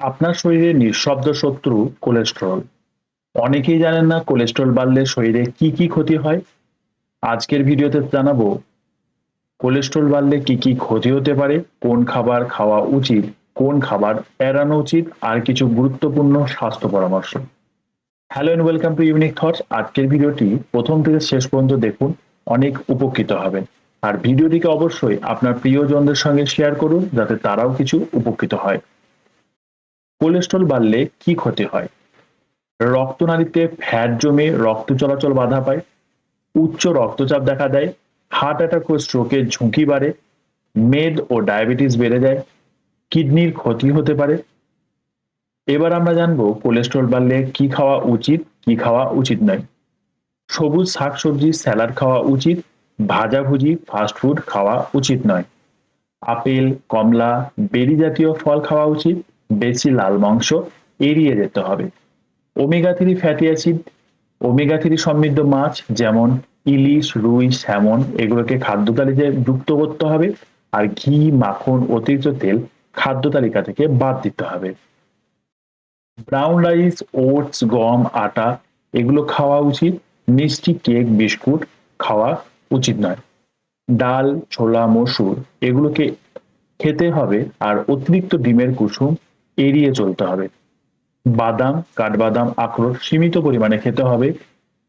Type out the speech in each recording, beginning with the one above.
আপনার শরীরে নিঃশব্দ শত্রু কোলেস্টেরল। অনেকেই জানেন না কোলেস্ট্রল বাড়লে শরীরে কি কি ক্ষতি হয়। আজকের ভিডিওতে জানাব, কোলেস্ট্রল বাড়লে কি কি ক্ষতি হতে পারে, কোন খাবার খাওয়া উচিত, কোন খাবার এড়ানো উচিত, আর কিছু গুরুত্বপূর্ণ স্বাস্থ্য পরামর্শ। Hello and welcome to unique thoughts আজকের ভিডিওটি প্রথম থেকে শেষ পর্যন্ত দেখুন, অনেক উপকৃত হবেন। আর ভিডিওটিকে অবশ্যই আপনার প্রিয়জনদের সঙ্গে শেয়ার করুন, যাতে তারাও কিছু উপকৃত হয়। কোলেস্ট্রল বাড়লে কি ক্ষতি হয়? রক্তনালীতে ফ্যাট জমে রক্ত চলাচল বাধা পায়, উচ্চ রক্তচাপ দেখা দেয়, হার্ট অ্যাটাক ও স্ট্রোকের ঝুঁকি বাড়ে, মেদ ও ডায়াবেটিস বেড়ে যায়, কিডনির ক্ষতি হতে পারে। এবার আমরা জানব কোলেস্ট্রল বাড়লে কি খাওয়া উচিত, কি খাওয়া উচিত নয়। সবুজ শাকসবজি, স্যালাড খাওয়া উচিত ভাজাভুজি ফাস্টফুড খাওয়া উচিত নয়। আপেল, কমলা, বেরি জাতীয় ফল খাওয়া উচিত বেশি লাল মাংস এড়িয়ে যেতে হবে। Omega three fatty acid omega three সমৃদ্ধ মাছ যেমন ইলিশ, রুই, স্যামন এগুলোকে খাদ্য তালিকায় যুক্ত করতে হবে আর ঘি, মাখন, অতিরিক্ত তেল খাদ্য তালিকা থেকে বাদ দিতে হবে। ব্রাউন রাইস ওটস গম, আটা এগুলো খাওয়া উচিত। মিষ্টি কেক বিস্কুট খাওয়া উচিত নয়। ডাল, ছোলা, মসুর এগুলোকে খেতে হবে আর অতিরিক্ত ডিমের কুসুম এড়িয়ে চলতে হবে। বাদাম, কাঠবাদাম, আখরোট সীমিত পরিমাণে খেতে হবে।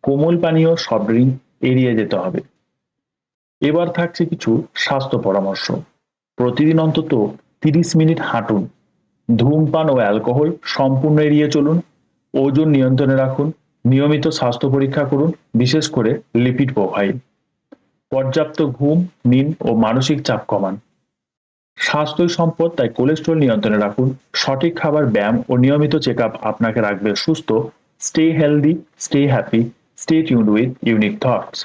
কোমল পানীয় সব ড্রিঙ্ক এড়িয়ে যেতে হবে। এবার থাকছে কিছু স্বাস্থ্য পরামর্শ। প্রতিদিন অন্তত তিরিশ মিনিট হাঁটুন। ধূমপান ও অ্যালকোহল সম্পূর্ণ এড়িয়ে চলুন। ওজন নিয়ন্ত্রণে রাখুন। নিয়মিত স্বাস্থ্য পরীক্ষা করুন, বিশেষ করে লিপিড প্রোফাইল পর্যাপ্ত ঘুম, নিন ও মানসিক চাপ কমান। স্বাস্থ্যই সম্পদ তাই কোলেস্ট্রল নিয়ন্ত্রণে রাখুন। সঠিক খাবার, ব্যায়াম ও নিয়মিত চেক আপ আপনাকে রাখবে সুস্থ stay healthy stay happy stay tune with unique thoughts